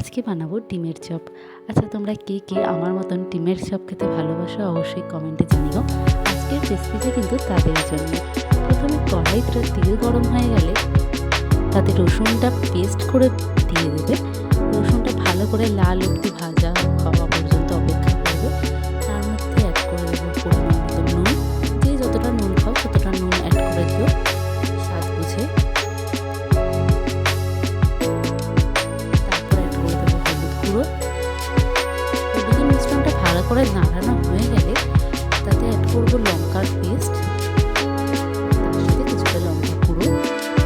আজকে বানাবো ডিমের চপ। আচ্ছা তোমরা কে কে আমার মতন ডিমের চপ খেতে ভালোবাসো অবশ্যই কমেন্টে জানিও। আজকের রেসিপিটা কিন্তু তাদের জন্য। প্রথমে কড়াইটা তেল গরম হয়ে গেলে তাতে রসুনটা পেস্ট করে দিয়ে দেবে। রসুনটা ভালো করে লাল একটু ভাজা হওয়া করব লঙ্কার পেস্ট সাথে কিছুটা লঙ্কা পুরো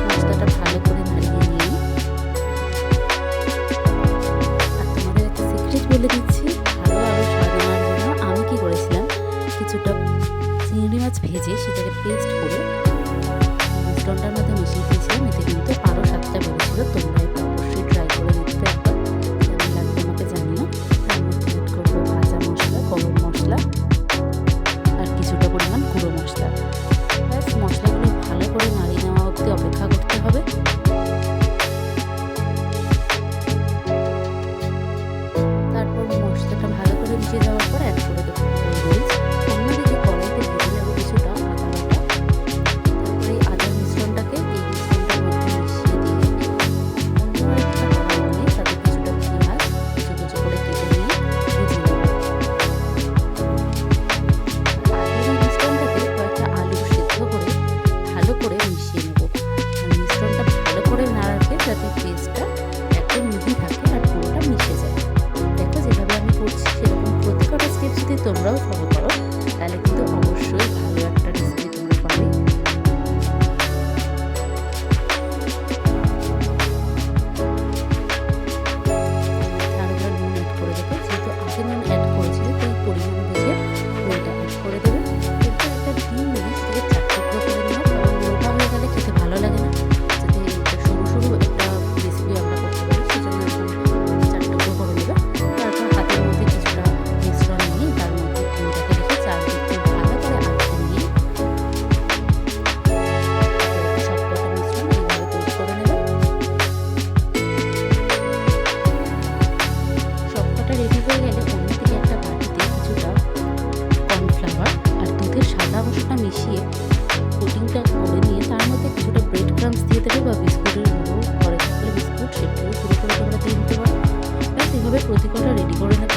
মশলাটা ভালো করে নাড়িয়ে নিয়ে। আর তোমাদের একটা সিক্রেট বলে দিচ্ছি, ভালো আরও স্বাদ জন্য আমি কি করেছিলাম, কিছুটা চিংড়ি মাছ ভেজে সেটাকে পেস্ট করে তোমরাও ফলো করো। তাহলে কিন্তু মশলাটা মিশিয়ে কোটিংটা করে নিয়ে তার মধ্যে কিছুটা ব্রেড ক্রামস দিয়ে দেবে বা বিস্কুটের গুঁড়ো ঘরে থাকলে বিস্কুট সেটাও গুঁড়ো করে তোমরা দিয়ে দিতে পারো। ব্যাস, এভাবে প্রতিকটা রেডি করে নেবে।